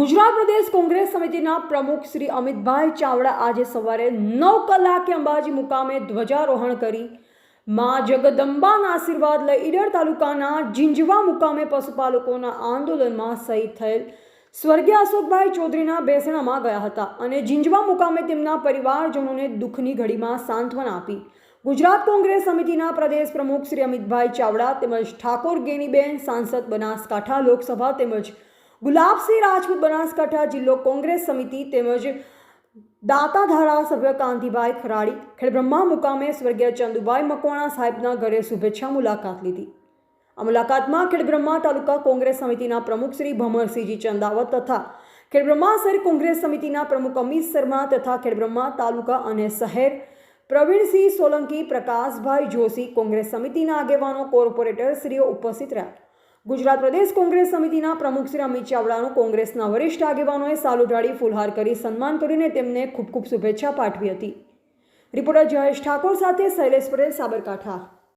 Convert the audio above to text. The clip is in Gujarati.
ગુજરાત પ્રદેશ કોંગ્રેસ સમિતિના પ્રમુખ શ્રી અમિતભાઈ ચાવડા આજે સવારે નવ કલાકે અંબાજી મુકામે ધ્વજારોહણ કરી. માં જગદંબાના આશીર્વાદ લઈ ઈડર તાલુકાના જીંજવા મુકામે પશુપાલકોના આંદોલનમાં શહીદ થયેલ સ્વર્ગીય અશોકભાઈ ચૌધરીના બેસણામાં ગયા હતા અને જીંજવા મુકામે તેમના પરિવારજનોને દુઃખની ઘડીમાં સાંત્વના આપી. ગુજરાત કોંગ્રેસ સમિતિના પ્રદેશ પ્રમુખ શ્રી અમિતભાઈ ચાવડા તેમજ ઠાકોર ગેનીબેન સાંસદ બનાસકાંઠા લોકસભા તેમજ ગુલાબસિંહ રાજપૂત બનાસકાંઠા જિલ્લો કોંગ્રેસ સમિતિ તેમજ દાતા ધારાસભ્ય કાંતિભાઈ ખરાડી, ખેડબ્રહ્મા મુકામે સ્વર્ગીય ચંદુભાઈ મકવાણા સાહેબના ઘરે શુભેચ્છા મુલાકાત લીધી. આ મુલાકાતમાં ખેડબ્રહ્મા તાલુકા કોંગ્રેસ સમિતિના પ્રમુખ શ્રી ભમરસિંહજી ચંદાવત તથા ખેડબ્રહ્મા શહેર કોંગ્રેસ સમિતિના પ્રમુખ અમિત શર્મા તથા ખેડબ્રહ્મા તાલુકા અને શહેર પ્રવીણસિંહ સોલંકી, પ્રકાશભાઈ જોશી કોંગ્રેસ સમિતિના આગેવાનો, કોર્પોરેટર શ્રીઓ ઉપસ્થિત રહ્યા. ગુજરાત પ્રદેશ કોંગ્રેસ સમિતિના પ્રમુખ શ્રી અમિત ચાવડાનું કોંગ્રેસના વરિષ્ઠ આગેવાનોએ સાલ ઉઢાડી ફૂલહાર કરી સન્માન કરીને તેમને ખૂબ ખૂબ શુભેચ્છા પાઠવી હતી. રિપોર્ટર જયેશ ઠાકોર સાથે શૈલેષ પટેલ સાબરકાંઠા.